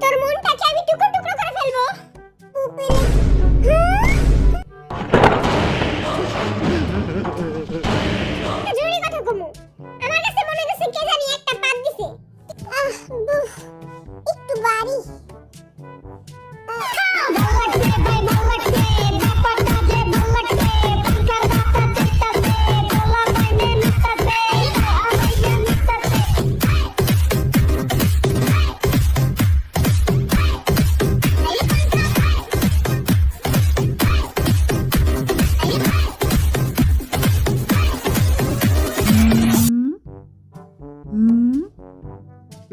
তোর মনটাকে আমি টুকরো টুকরো করে ফেলব।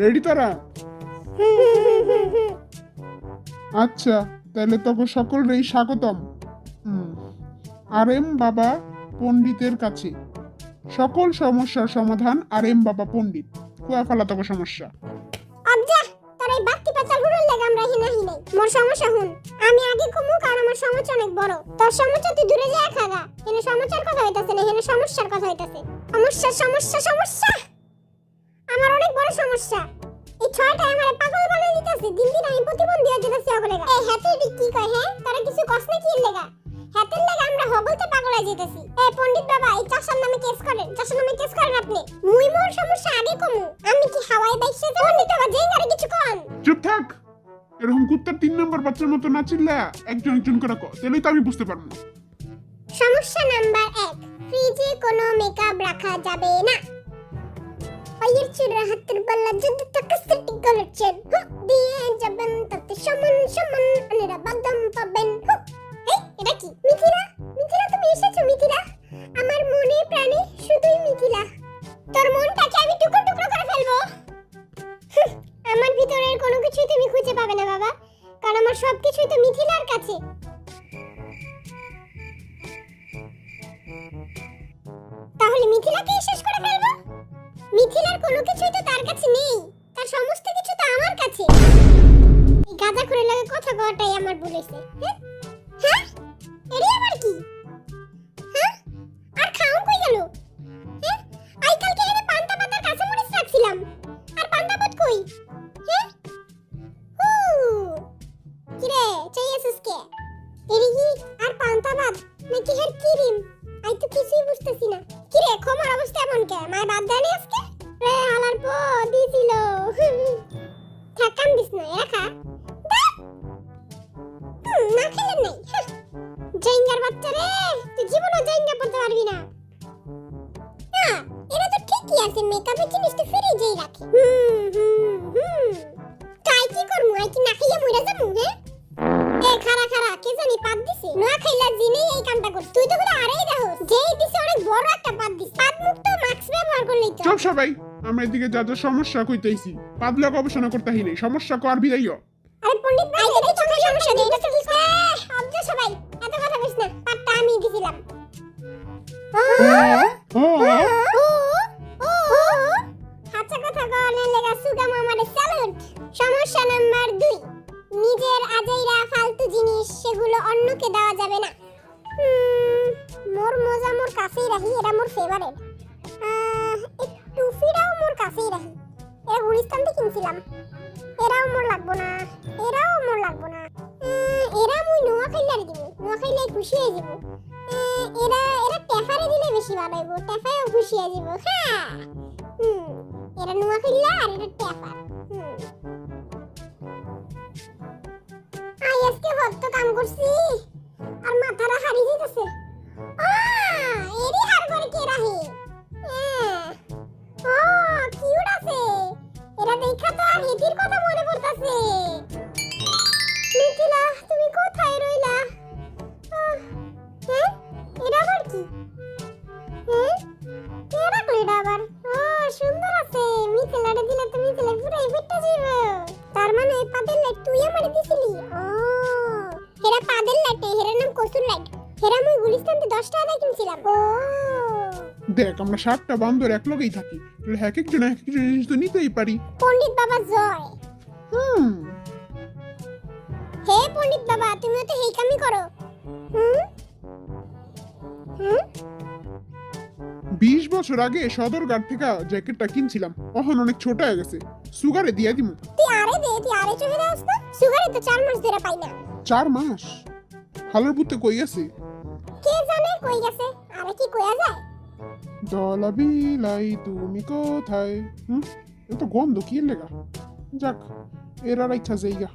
রেডি তারা আচ্ছা তাহলে তোকে সকলেই স্বাগতম। আর এম বাবা পণ্ডিতের কাছে। সকল সমস্যার সমাধান আর এম বাবা পণ্ডিত। কুয়া ফেলা তোকে সমস্যা। হিনা হিনাই মোর সমস্যা হুন আমি আগে আমার অনেক বড়। তুই সমস্যার কথা হইতাছে না এনে সমস্যার সমস্যা সমস্যা সমস্যা! আমার অনেক বড় সমস্যা। এই ছয়টা আমার পাগল বানিয়ে দিতেছে। দিন দিন আমি প্রতিবন্ধী হয়ে যেতেছি ওগুলো এই হাতে এটি কি কয় হ্যাঁ? তারা কিছু না কি লেগা? হাতের লেগে আমরা হগলতে পাগল হয়ে যেতেছি। এই পণ্ডিত বাবা এই চাষার নামে কেস করেন। চাষার নামে কেস করেন আপনি। মুই মোর সমস্যা আগে কমু। আমি কি হাওয়ায় বাইসে পণ্ডিত বাবা যেই গাড়ি কিছু কন। চুপ থাক। এরকম কুত্তার তিন নম্বর বাচ্চার মতো না চিল্লা। একজন একজন করে কর তাহলেই তো আমি বুঝতে পারব সমস্যা নাম্বার এক ফ্রিজে কোনো মেকআপ রাখা যাবে না। মিথিলা? তুমি এসেছ, মিথিলা? আমার তোর মনটাকে আমি টুকরো টুকরো করে ফেলব। আমার ভিতরের কোনো কিছুই তুমি খুঁজে পাবে না, বাবা। কারণ আমার সবকিছুই তো মিথিলার কাছে। তাহলে মিথিলাকে শেষ করে ফেলব? মিথিলার কোনো কিছুই তো তার কাছে নেই। তার সমস্ত কিছু তো আমার কাছে। এই গাঁজা করে লাগে কথা কওয়াটাই আমার বলেছে হ্যাঁ? জেঙ্গার বাচ্চা রে তুই জীবনও জেঙ্গা পড়তে পারবি না। না এরা তো ঠিকই আছে মেকআপের জিনিস তো ফ্রিজেই রাখে। হুম হুম হুম। তাই কি করমু আই কি না খাইয়া মইরা যামু হ্যাঁ এ খারা খারা কে জানি পাত দিছে। নোয়া খাইলা জিনেই এই কামটা করছিস তুই তো বলে আরেই দেখো যেই দিছে অনেক বড় একটা পাত দিছে। পাত মুক্ত মাস্ক ব্যবহার করলেই তো চুপ সবাই। আমরা এদিকে যা যা সমস্যা কইতেছি পাদলা গবেষণা করতে নেই। সমস্যা কর বিদাইও আরে পণ্ডিত ভাই দেখি চোখের সমস্যা এটা কি? আমি দিছিলাম। আচ্ছা কথা কওয়ালে লেগা স্যালুট সমস্যা নাম্বার খাইলে খুশি হয়ে যাব। এরা এরা টেফারে দিলে বেশি ভালো হইব টেফায়ও খুশি হয়ে যাব হ্যাঁ হুম, এরা নোয়া খাইলা আর এরা টেফা হুম। আই, আজকে কত কাম করছি। আর মাথাটা হারিয়ে যেতেছে আ এরি হার করে কে রাহে? পাদের লাইট তুই আমারে দিছিলি? ও হেরা পাদের লাইট হেরার নাম কসুর লাইট হেরা মুই গুলিস্তান থেকে 10 টাকা দিয়ে কিনছিলাম। ও। দেখ আমরা সাতটা বান্দর এক লগেই থাকি। তাহলে এক একজন এক একজন জিনিস তো নিতেই পারি। পণ্ডিত বাবা জয়। হুম। হে পণ্ডিত বাবা তুমিও তো এই কামই করো। হুম? হুম? বিশ বছর আগে সদরঘাট থেকে জ্যাকেটটা কিনছিলাম। এখন অনেক ছোট হয়ে গেছে। সুগারে দিয়ে দিমু। তুই আরে দে তুই আরে চোখে দাস না সুগারে তো চার মাস ধরে পাই না। চার মাস? হালার পুতে কই আছে কে জানে কই গেছে? আরে কি কইয়া যায়? দলা বিলাই তুমি কোথায়? হুম? এত গন্ধ কি লেগা? যাক এর আর ইচ্ছা যাইগা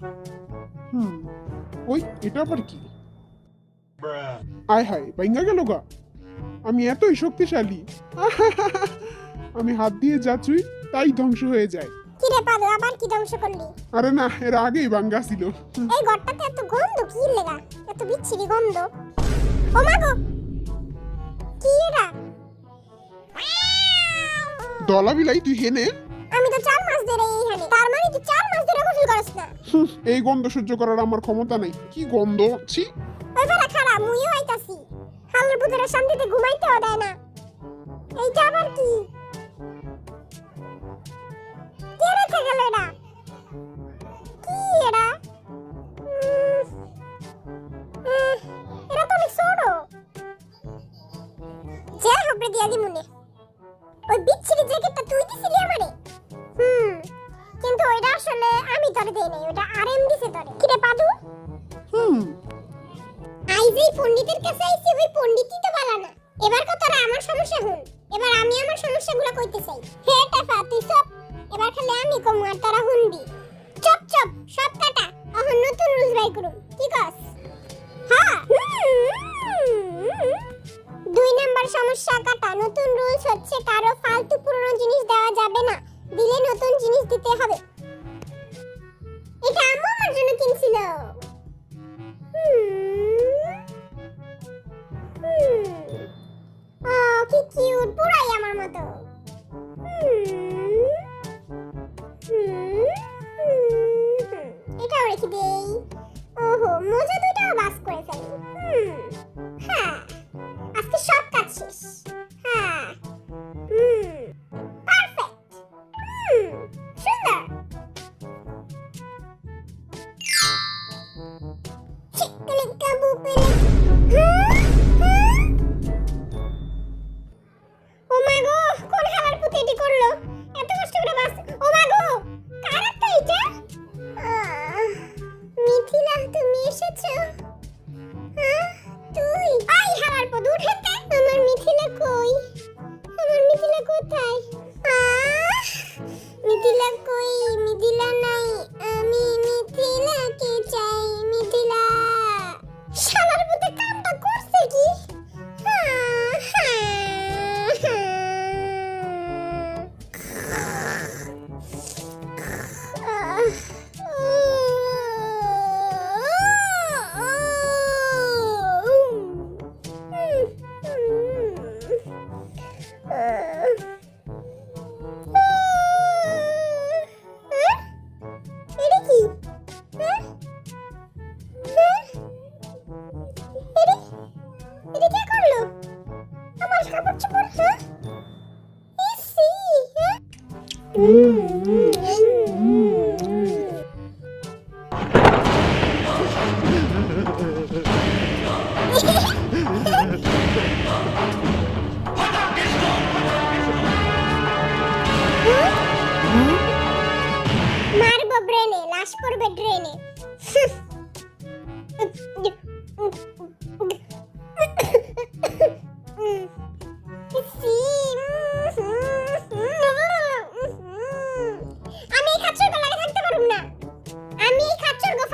হুম ওই এটা আবার কি? আয় হায় বাইঙ্গা গেল গা। আমি এতই শক্তিশালী। আমি হাত দিয়ে যা চুই তাই ধ্বংস হয়ে যায়। কি রে পাদু আবার কি ধ্বংস করলি? আরে না এর আগেই ছিল। এই ঘরটাতে এত গন্ধ কি লেগা? এত বিচ্ছিরি গন্ধ। ও মা গো! কি দলা বিলাই তুই হেনে আমি তো চার মাস ধরে এইখানে। তার মানে তুই চার মাস ধরে গোসল করছ না। এই গন্ধ সহ্য করার আমার ক্ষমতা নাই। কি গন্ধ? ছি। ওই খারাপ মুইও পুতরা শান্তিতে ঘুমাইতেও দেয় না। এইটা আবার কি? কে রেখে গেল এটা কি যে হবে ওই তুই কিন্তু ওইটা আসলে আমি তোরে দেই নাই ওটা পণ্ডিতের কাছে আইছি, ওই পণ্ডিতই তো বালা না। এবার কথাটা আমার সমস্যা হুন? এবার আমি আমার সমস্যাগুলো কইতে চাই। হে টাফা তুই সব এবার খালি আমি কম আর তারা হুনবি। Chop chop. সব কাটা। এখন নতুন রুলস বাই করুন। কি কস? হ্যাঁ দুই নাম্বার সমস্যা কাটা। নতুন রুলস হচ্ছে কারও ফালতু পুরনো জিনিস দেওয়া যাবে না। দিলে নতুন জিনিস দিতে হবে। আমার কাপড় চোপড় হ্যাঁ ইসি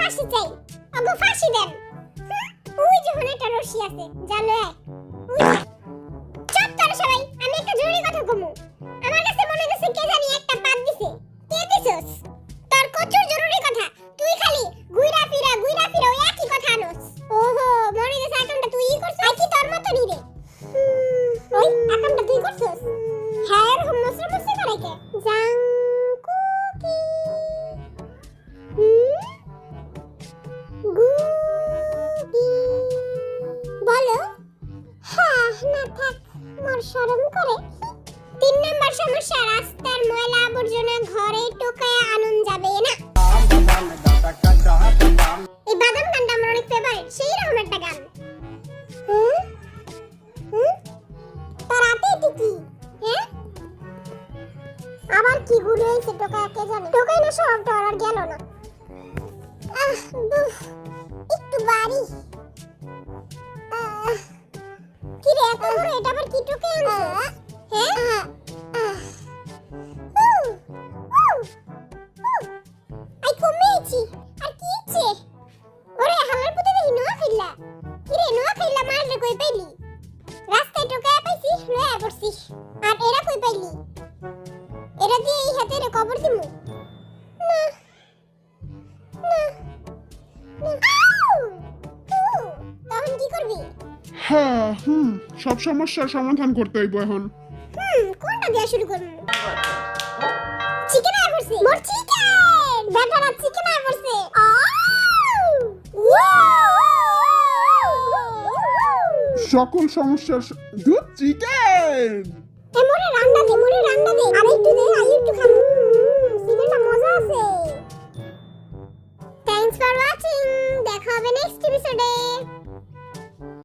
ফাঁসি চাই। অগো ফাঁসি দেন। ওই যে ওখানে একটা রশি আছে জানো চুপ করো সবাই, আমি একটা জরুরি কথা কমু। আমার কাছে মনে হচ্ছে কে জানি একটা পাত দিছে। কে দিছস? তোর কচুর জরুরি টোকায় আনন যাবে না। এই বাদাম গানটা আমার অনেক ফেভারিট সেই রকম একটা গান। হ্যাঁ? আবার কি ঘুরে হয়েছে টোকা কে জানে? টোকাই না সব তো আর গেল না। আহ একটু বাড়ি। কি রে এত বড় এটা আবার কি টোকা আনছে? হ্যাঁ? হ্যাঁ? এরা কই পাইলি এরা দিয়ে এই হাতে রে কবর দিমু না না না আউ! উহ, তখন কি করবি হ্যাঁ হুম সব সমস্যার সমাধান করতে হইব এখন হুম কোনটা দেয়া শুরু করব চিকেন আয় পড়ছে মোর চিকেন বেটারা চিকেন আউ! ওয়াও! সকল সমস্যার দুধ চিকেন এ মোরে রান্না দে মোরে রান্না দে। আর একটু দে আর একটু খাব চিকেনটা মজা আছে। থ্যাঙ্কস ফর ওয়াচিং দেখা হবে নেক্সট এপিসোডে